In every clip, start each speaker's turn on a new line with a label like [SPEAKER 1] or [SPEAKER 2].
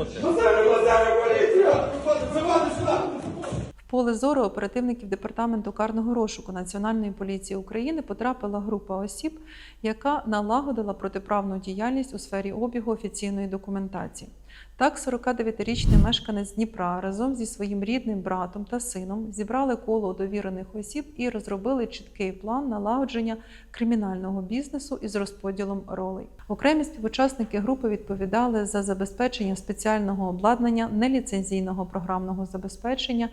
[SPEAKER 1] 怒ってる。Поле зору оперативників департаменту карного розшуку Національної поліції України потрапила група осіб, яка налагодила протиправну діяльність у сфері обігу офіційної документації. Так, 49-річний мешканець Дніпра разом зі своїм рідним братом та сином зібрали коло довірених осіб і розробили чіткий план налагодження кримінального бізнесу із розподілом ролей. Окремі співучасники групи відповідали за забезпечення спеціального обладнання, неліцензійного програмного забезпечення.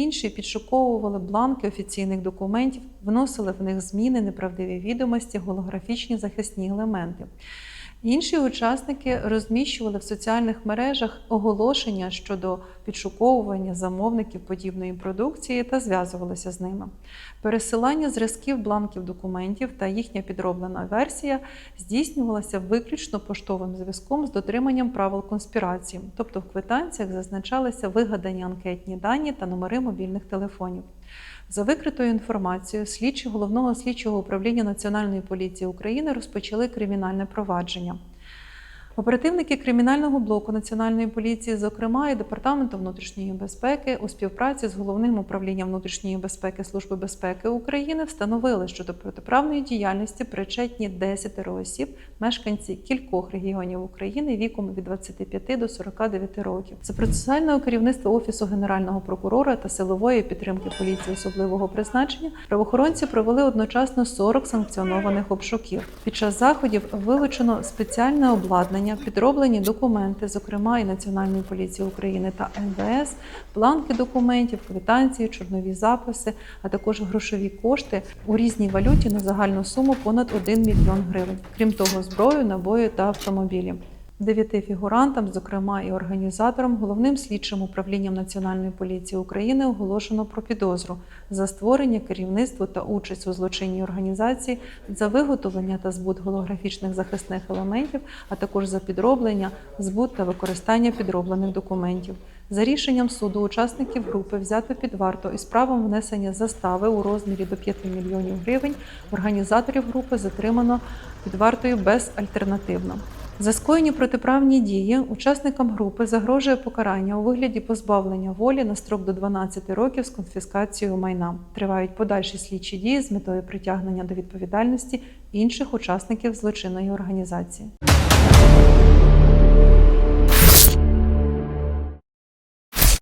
[SPEAKER 1] Інші підшуковували бланки офіційних документів, вносили в них зміни, неправдиві відомості, голографічні захисні елементи. Інші учасники розміщували в соціальних мережах оголошення щодо підшуковування замовників подібної продукції та зв'язувалися з ними. Пересилання зразків бланків документів та їхня підроблена версія здійснювалася виключно поштовим зв'язком з дотриманням правил конспірації, тобто в квитанціях зазначалися вигадані анкетні дані та номери мобільних телефонів. За викритою інформацією, слідчі головного слідчого управління Національної поліції України розпочали кримінальне провадження. Оперативники кримінального блоку Національної поліції, зокрема і Департаменту внутрішньої безпеки, у співпраці з головним управлінням внутрішньої безпеки Служби безпеки України встановили, що до протиправної діяльності причетні 10 осіб, мешканці кількох регіонів України віком від 25 до 49 років. За процесуального керівництва Офісу Генерального прокурора та силової підтримки поліції особливого призначення правоохоронці провели одночасно 40 санкціонованих обшуків. Під час заходів вилучено спеціальне обладнання, підроблені документи, зокрема і Національної поліції України та МВС, бланки документів, квитанції, чорнові записи, а також грошові кошти у різній валюті на загальну суму понад 1 мільйон гривень. Крім того, зброю, набої та автомобілі. Дев'яти фігурантам, зокрема і організаторам, головним слідчим управлінням Національної поліції України оголошено про підозру за створення, керівництво та участь у злочинній організації, за виготовлення та збут голографічних захисних елементів, а також за підроблення, збут та використання підроблених документів. За рішенням суду учасників групи взято під варту із правом внесення застави у розмірі до 5 мільйонів гривень. Організаторів групи затримано під вартою безальтернативно. За скоєні протиправні дії учасникам групи загрожує покарання у вигляді позбавлення волі на строк до 12 років з конфіскацією майна. Тривають подальші слідчі дії з метою притягнення до відповідальності інших учасників злочинної організації.